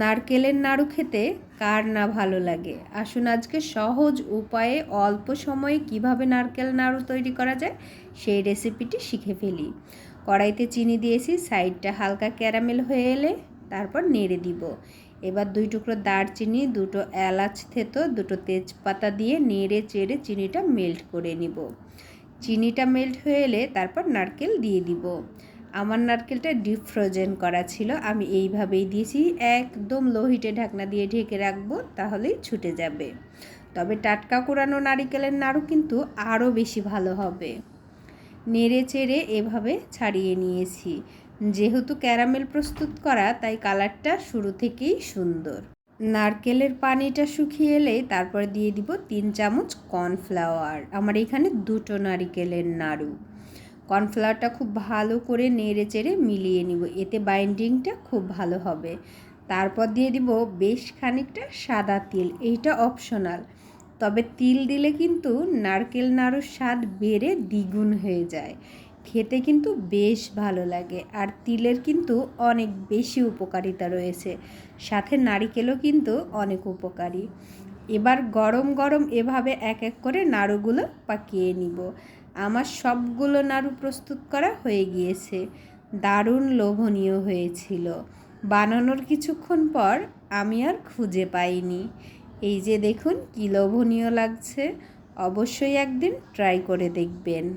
নারকেলের নাড়ু খেতে কার না ভালো লাগে? আসুন আজকে সহজ উপায়ে অল্প সময়ে কীভাবে নারকেল নাড়ু তৈরি করা যায় সেই রেসিপিটি শিখে ফেলি। কড়াইতে চিনি দিয়েছি, সাইডটা হালকা ক্যারামেল হয়ে এলে তারপর নেড়ে দিব। এবার দুই টুকরো দারচিনি, দুটো এলাচ থেতো, দুটো তেজপাতা দিয়ে নেড়ে চেড়ে চিনিটা মেল্ট করে নিব। চিনিটা মেল্ট হয়ে এলে তারপর নারকেল দিয়ে দিব। আমার নারকেলটা ডিপ ফ্রোজেন করা ছিল। আমি এইভাবেই দিয়েছি, একদম লো হিটে ঢাকনা দিয়ে ঢেকে রাখব, তাহলেই ছুটে যাবে। তবে টাটকা কোরানো নারিকেলের নাড়ু কিন্তু আরও বেশি ভালো হবে। নেড়ে চেড়ে এভাবে ছাড়িয়ে নিয়েছি। যেহেতু ক্যারামেল প্রস্তুত করা, তাই কালারটা শুরু থেকেই সুন্দর। নারকেলের পানিটা শুকিয়ে এলে তারপর দিয়ে দিব তিন চামচ কর্নফ্লাওয়ার। আমার এখানে দুটো নারিকেলের নাড়ু। কর্নফ্লাওয়ারটা খুব ভালো করে নেড়ে চেড়ে মিলিয়ে নিব। এতে বাইন্ডিংটা খুব ভালো হবে। তারপর দিয়ে দিব বেশ খানিকটা সাদা তিল। এইটা অপশনাল। তবে তিল দিলে কিন্তু নারকেল নাড়ুর স্বাদ বেড়ে দ্বিগুণ হয়ে যায়। খেতে কিন্তু বেশ ভালো লাগে। আর তিলের কিন্তু অনেক বেশি উপকারিতা রয়েছে। সাথে নারিকেলও কিন্তু অনেক উপকারী। এবার গরম গরম এভাবে এক এক করে নাড়ুগুলো পাকিয়ে নিব। আমার সবগুলো নাড়ু প্রস্তুত করা হয়ে গিয়েছে। দারুণ লোভনীয় হয়েছিল। বানানোর কিছুক্ষণ পর আমি আর খুঁজে পাইনি। এই যে দেখুন, কী লোভনীয় লাগছে। অবশ্যই একদিন ট্রাই করে দেখবেন।